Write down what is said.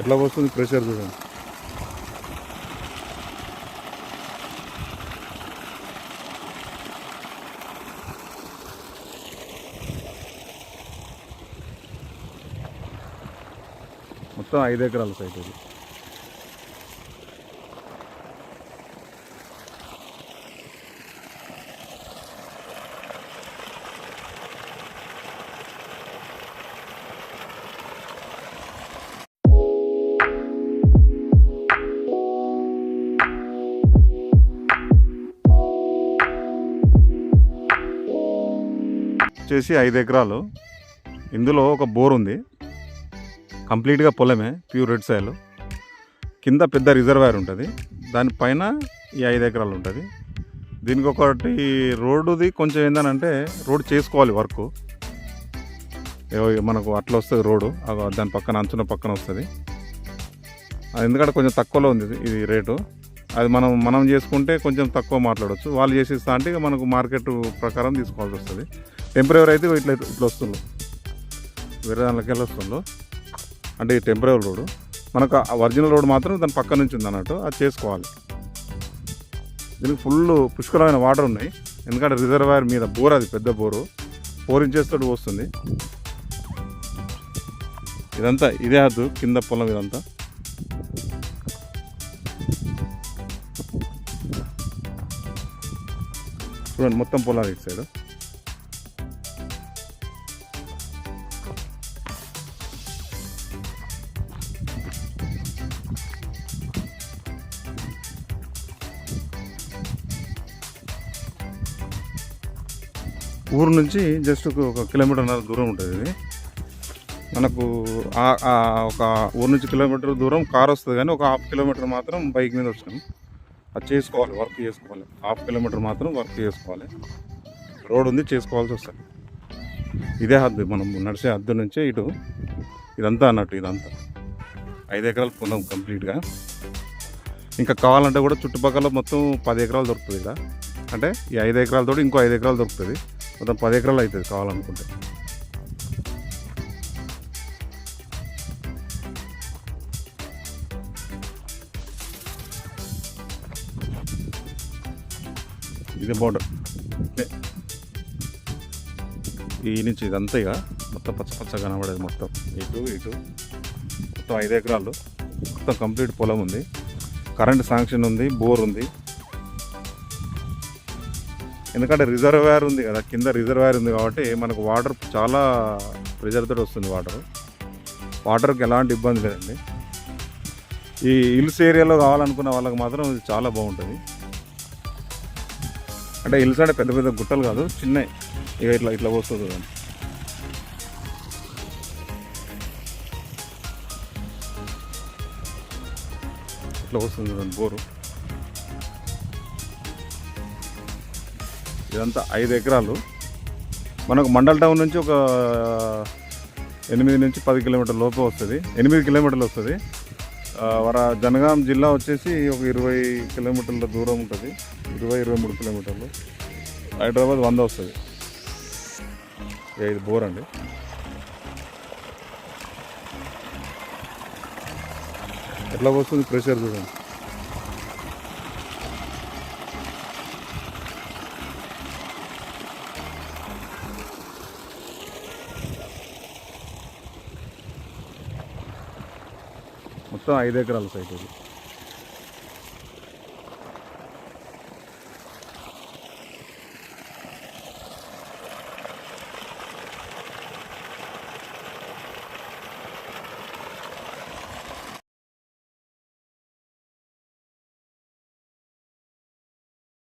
ఎట్లా వస్తుంది ప్రెషర్ చూడండి. మొత్తం ఐదు ఎకరాల సైట్ ఇది. వచ్చేసి ఐదు ఎకరాలు. ఇందులో ఒక బోర్ ఉంది. కంప్లీట్గా పొలమే ప్యూర్ రెడ్ సాయిల్. కింద పెద్ద రిజర్వాయర్ ఉంటుంది. దానిపైన ఈ ఐదు ఎకరాలు ఉంటుంది. దీనికి ఒకటి రోడ్డుది కొంచెం ఏంటంటే రోడ్ చేసుకోవాలి వర్క్. మనకు అట్లా వస్తుంది రోడ్డు అగో దాని పక్కన అంచున పక్కన వస్తుంది. అది ఎందుకంటే కొంచెం తక్కువలో ఉంది ఇది- రేటు. అది మనం మనం చేసుకుంటే కొంచెం తక్కువ మాట్లాడవచ్చు వాళ్ళు చేసిస్తా అంటే ఇక మనకు మార్కెట్ ప్రకారం తీసుకోవాల్సి వస్తుంది. టెంపరీ అయితే ఇట్లా ఇట్లా వస్తుండ్రు వేరే దాంట్లోకి వెళ్ళి వస్తుండ్రు అంటే ఈ టెంపరీ రోడ్డు మనకు ఆ ఒరిజినల్ రోడ్ మాత్రం దాని పక్క నుంచి ఉంది అన్నట్టు. అది చేసుకోవాలి. దీనికి ఫుల్ పుష్కలమైన వాటర్ ఉన్నాయి. ఎందుకంటే రిజర్వాయర్ మీద బోర్ అది పెద్ద బోరు. ఫోర్ ఇంచెస్ తోటి వస్తుంది ఇదంతా ఇదే హద్దు కింద పొలం ఇదంతా. చూడండి మొత్తం పొలాలు ఇటు సైడ్. ఊరు నుంచి జస్ట్ ఒక- కిలోమీటర్న్నర దూరం ఉంటుంది ఇది. మనకు ఒక ఊరు నుంచి కిలోమీటర్ దూరం కార్ వస్తుంది కానీ ఒక హాఫ్ కిలోమీటర్ మాత్రం బైక్ మీద వచ్చినాం. అది చేసుకోవాలి వర్క్ చేసుకోవాలి. హాఫ్ కిలోమీటర్ మాత్రం వర్క్ చేసుకోవాలి. రోడ్ ఉంది చేసుకోవాల్సి వస్తుంది. ఇదే హద్దు మనం నడిచే హద్దు నుంచే ఇటు ఇదంతా అన్నట్టు ఇదంతా. ఐదు ఎకరాలు పొందాం కంప్లీట్గా. ఇంకా కావాలంటే కూడా చుట్టుపక్కల మొత్తం పది ఎకరాలు దొరుకుతుంది ఇక్కడ. అంటే ఈ ఐదు ఎకరాలతో ఇంకో ఐదు ఎకరాలు దొరుకుతుంది. మొత్తం పది ఎకరాలు అవుతుంది కావాలనుకుంటే. ఇది బోర్డర్ ఈ నుంచి ఇదంతా ఇక మొత్తం పచ్చ పచ్చ కనబడేది మొత్తం. ఇటు ఇటు. మొత్తం ఐదు ఎకరాలు. మొత్తం కంప్లీట్ పొలం ఉంది. కరెంట్ శాంక్షన్ ఉంది బోర్ ఉంది. ఎందుకంటే రిజర్వాయర్ ఉంది కదా కింద రిజర్వాయర్ ఉంది కాబట్టి మనకు వాటర్ చాలా ప్రెజర్తో వస్తుంది వాటర్. వాటర్కి ఎలాంటి ఇబ్బంది లేదండి. ఈ హిల్స్ ఏరియాలో కావాలనుకున్న వాళ్ళకి మాత్రం ఇది చాలా బాగుంటుంది. అంటే హిల్స్ అంటే పెద్ద పెద్ద గుట్టలు కాదు చిన్నవి. ఇక ఇట్లా ఇట్లా వస్తుంది చూడండి ఇట్లా వస్తుంది చూడండి బోరు. ఇదంతా ఐదు ఎకరాలు. మనకు మండల్ టౌన్ నుంచి ఒక ఎనిమిది నుంచి పది కిలోమీటర్ లోపు వస్తుంది. ఎనిమిది కిలోమీటర్లు వస్తుంది. వర జనగాం జిల్లా వచ్చేసి ఒక ఇరవై కిలోమీటర్ల దూరం ఉంటుంది. ఇరవై ఇరవై మూడు కిలోమీటర్లు. హైదరాబాద్ వంద వస్తుంది. ఐదు ఇది బోర్ అండి. ఎట్లా వస్తుంది ప్రెషర్ చూడండి. మొత్తం ఐదు ఎకరాల సైట్ ఇది.